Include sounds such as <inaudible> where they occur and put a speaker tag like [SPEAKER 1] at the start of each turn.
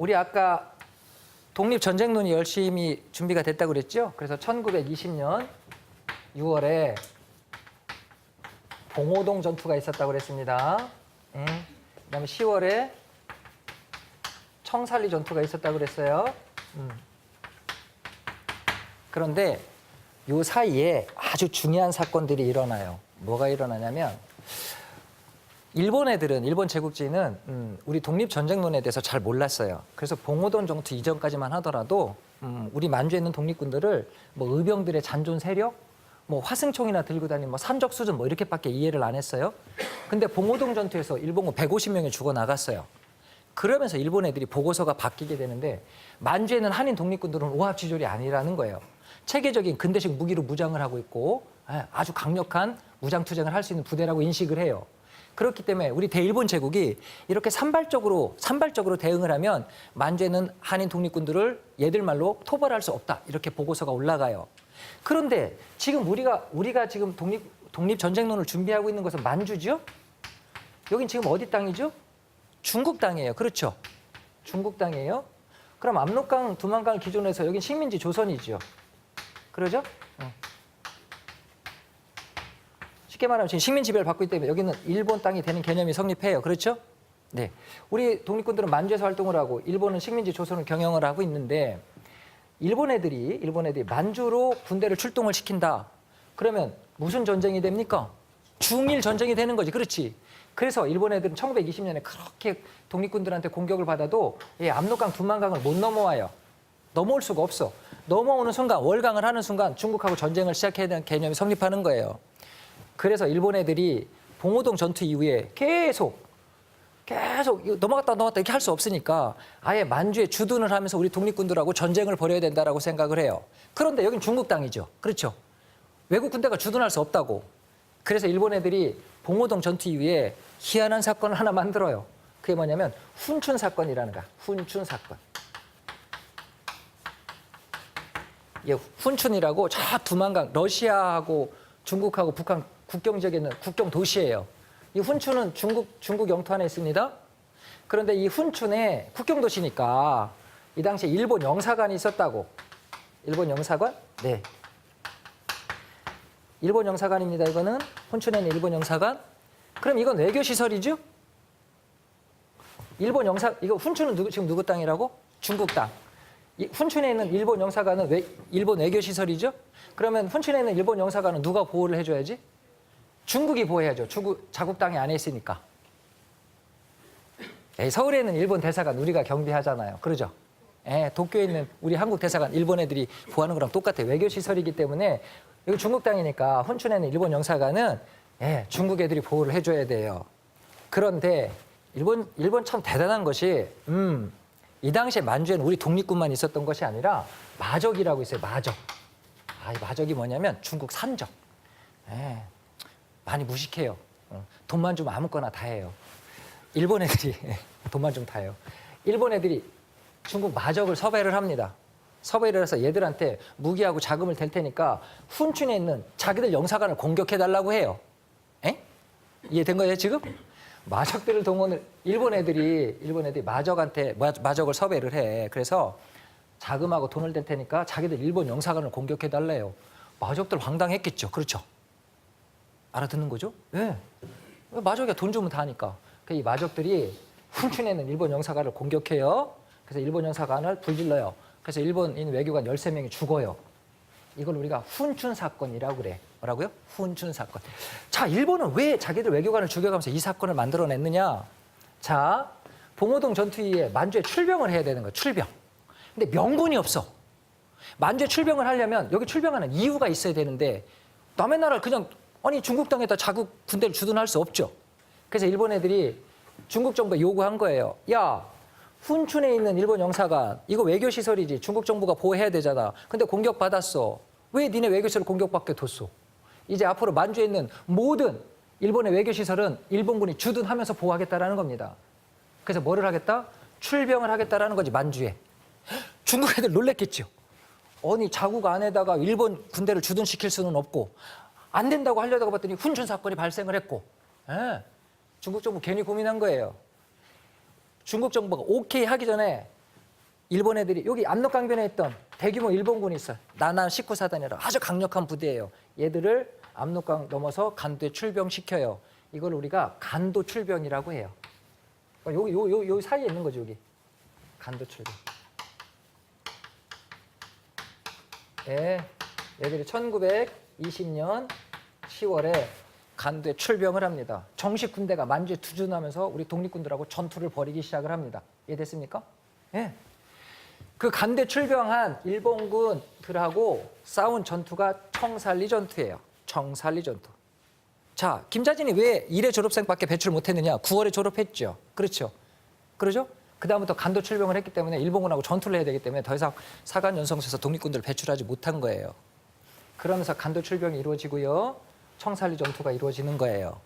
[SPEAKER 1] 우리 아까 독립 전쟁론이 열심히 준비가 됐다고 그랬죠? 그래서 1920년 6월에 봉오동 전투가 있었다고 그랬습니다. 음. 그다음에 10월에 청살리 전투가 있었다고 그랬어요. 음. 그런데 요 사이에 아주 중요한 사건들이 일어나요. 뭐가 일어나냐면 일본 애들은 일본 제국주의는 음, 우리 독립 전쟁론에 대해서 잘 몰랐어요. 그래서 봉오동 전투 이전까지만 하더라도 음, 우리 만주에 있는 독립군들을 뭐 의병들의 잔존 세력, 뭐 화승총이나 들고 다니는 뭐 산적 수준 뭐 이렇게밖에 이해를 안 했어요. 근데 봉오동 전투에서 일본군 150명이 죽어 나갔어요. 그러면서 일본 애들이 보고서가 바뀌게 되는데 만주에는 한인 독립군들은 오합지졸이 아니라는 거예요. 체계적인 근대식 무기로 무장을 하고 있고 예, 아주 강력한 무장 투쟁을 할 수 있는 부대라고 인식을 해요. 그렇기 때문에 우리 대일본 제국이 이렇게 산발적으로 산발적으로 대응을 하면 만주에는 한인 독립군들을 얘들 말로 토벌할 수 없다 이렇게 보고서가 올라가요. 그런데 지금 우리가 우리가 지금 독립 독립 전쟁론을 준비하고 있는 것은 만주죠. 여긴 지금 어디 땅이죠? 중국 땅이에요. 그렇죠? 중국 땅이에요. 그럼 압록강, 두만강을 기준으로 해서 여긴 식민지 조선이죠. 그러죠? 어. 쉽게 말하면 지금 식민 지배를 받고 있기 때문에 여기는 일본 땅이 되는 개념이 성립해요. 그렇죠? 네. 우리 독립군들은 만주에서 활동을 하고 일본은 식민지 조선을 경영을 하고 있는데 일본 애들이 일본 애들이 만주로 군대를 출동을 시킨다. 그러면 무슨 전쟁이 됩니까? 중일 전쟁이 되는 거지. 그렇지. 그래서 일본 애들은 1920년에 그렇게 독립군들한테 공격을 받아도 이 압록강 두만강을 못 넘어와요. 넘어올 수가 없어. 넘어오는 순간 월강을 하는 순간 중국하고 전쟁을 시작해야 되는 개념이 성립하는 거예요. 그래서 일본 애들이 봉오동 전투 이후에 계속 계속 넘어갔다 넘어갔다 이렇게 할 수 없으니까 아예 만주에 주둔을 하면서 우리 독립군들하고 전쟁을 벌여야 된다라고 생각을 해요. 그런데 여긴 중국 땅이죠. 그렇죠. 외국 군대가 주둔할 수 없다고. 그래서 일본 애들이 봉오동 전투 이후에 희한한 사건을 하나 만들어요. 그게 뭐냐면 훈춘 사건이라는 거야. 훈춘 사건. 이게 훈춘이라고 저 두만강 러시아하고 중국하고 북한 국경 지역에 있는 국경 도시예요. 이 훈춘은 중국 중국 영토 안에 있습니다. 그런데 이 훈춘에 국경 도시니까 이 당시에 일본 영사관이 있었다고. 일본 영사관? 네. 일본 영사관입니다. 이거는 훈춘에 있는 일본 영사관. 그럼 이건 외교 시설이죠? 일본 영사 이거 훈춘은 누구 지금 누구 땅이라고? 중국 땅. 이 훈춘에 있는 일본 영사관은 외, 일본 외교 시설이죠? 그러면 훈춘에 있는 일본 영사관은 누가 보호를 해줘야지? 중국이 보호해야죠. 중국 자국 땅이 안에 있으니까. 에이, 서울에 있는 일본 대사관 우리가 경비하잖아요. 그러죠? 예, 도쿄에 있는 우리 한국 대사관 일본 애들이 보호하는 거랑 똑같아요. 외교 시설이기 때문에 여기 중국 땅이니까 훈춘에 있는 일본 영사관은 예, 중국 애들이 보호를 해줘야 돼요. 그런데 일본 일본 참 대단한 것이 음, 이 당시에 만주에는 우리 독립군만 있었던 것이 아니라 마적이라고 있어요. 마적. 아, 이 마적이 뭐냐면 중국 산적. 예, 많이 무식해요. 어, 돈만 좀 아무거나 다 해요. 일본 애들이 <laughs> 돈만 좀 다 해요. 일본 애들이 중국 마적을 섭외를 합니다. 섭외를 해서 얘들한테 무기하고 자금을 댈 테니까 훈춘에 있는 자기들 영사관을 공격해 달라고 해요. 에? 이해된 거예요 지금? 마적들을 동원을 일본 애들이 일본 애들이 마적한테 마- 마적을 섭외를 해. 그래서 자금하고 돈을 댈 테니까 자기들 일본 영사관을 공격해 달래요. 마적들 황당했겠죠. 그렇죠? 알아듣는 거죠? 예. 왜 마적이야 돈 주면 다 하니까. 그이 마적들이 있는 일본 영사관을 공격해요. 그래서 일본 영사관을 불질러요. 그래서 일본인 외교관 13명이 죽어요. 이걸 우리가 훈춘 사건이라고 그래. 뭐라고요? 훈춘 사건. 자, 일본은 왜 자기들 외교관을 죽여가면서 이 사건을 만들어냈느냐? 자, 봉오동 전투기에 만주에 출병을 해야 되는 거예요. 출병. 근데 명분이 없어. 만주에 출병을 하려면 여기 출병하는 이유가 있어야 되는데 남의 나라를 그냥 아니 중국 땅에다 자국 군대를 주둔할 수 없죠. 그래서 일본 애들이 중국 정부에 요구한 거예요. 야, 훈춘에 있는 일본 영사관 이거 외교 시설이지 중국 정부가 보호해야 되잖아. 근데 공격 받았어. 왜 니네 외교 시설 공격받게 뒀어? 이제 앞으로 만주에 있는 모든 일본의 외교 시설은 일본군이 주둔하면서 보호하겠다라는 겁니다. 그래서 뭐를 하겠다? 출병을 하겠다라는 거지 만주에. 중국 애들 놀랬겠죠. 아니 자국 안에다가 일본 군대를 주둔시킬 수는 없고 안 된다고 하려다가 봤더니 훈춘 사건이 발생을 했고 예, 중국 정부 괜히 고민한 거예요. 중국 정부가 오케이 하기 전에 일본 애들이 여기 압록강변에 있던 대규모 일본군이 있어요. 나나 19사단이라 아주 강력한 부대예요. 얘들을 압록강 넘어서 간도에 출병시켜요. 이걸 우리가 간도 출병이라고 해요. 그러니까 여기 요, 요, 요 사이에 있는 거죠, 여기. 간도 출병. 예, 얘들이 1920년 10월에 간도에 출병을 합니다. 정식 군대가 만주에 투준하면서 우리 독립군들하고 전투를 벌이기 시작을 합니다. 이해됐습니까? 예. 그 간대 출병한 일본군들하고 싸운 전투가 청살리 전투예요. 청살리 전투. 자, 김자진이 왜 1회 졸업생밖에 배출 못했느냐? 9월에 졸업했죠. 그렇죠. 그러죠? 그 다음부터 간도 출병을 했기 때문에 일본군하고 전투를 해야 되기 때문에 더 이상 사관 연성소에서 독립군들을 배출하지 못한 거예요. 그러면서 간도 출병이 이루어지고요. 청살리 전투가 이루어지는 거예요.